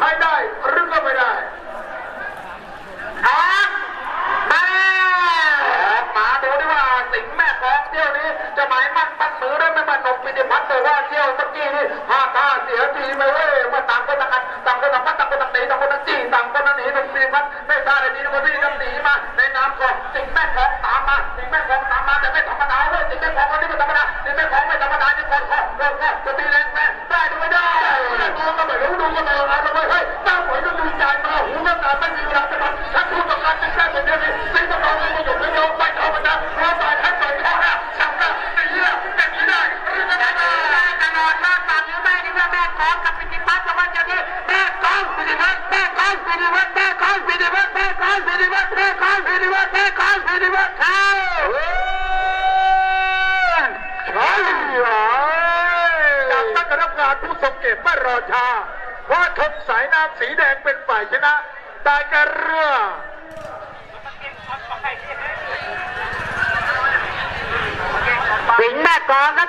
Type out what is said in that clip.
ช้ได้หรือก็ไม่ได้อะมามาดูดิว่าสิงแม่ของเที่ยวนี้ จะหมายมั่นปั้นมือได้ไม่มันนกปิติพัฒน์แต่ว่าเที่ยวเมื่อกี้นี่ห้าท่าเสียทีไปเว้ยเมื่อต่างคนต่างกันต่างคนต่างพัดต่างคนต่างหนีต่างคนต่างจี้ต่างคนต่างหนีนกปิติพัฒน์ไม่ทราบเลยดีนะคนที่จะหนีมาในนามของสิงแม่ของตามมา องกับปิติพัฒน์ว่าจะนี่แม่ของปิติพัฒน์แม่ของปิติพัฒน์แม่ของปิติพัฒน์แม่ของปิติพัฒน์แม่ของปิติพัฒน์แม่ของปิติพัฒน์เข้าใช่จากตั้งคณะการผู้ทรงเกียรติไม่รอช้าเพราะธงสายน้ำสีแดงเป็นฝ่ายชนะได้แก่เรือสิงห์แม่กองครับ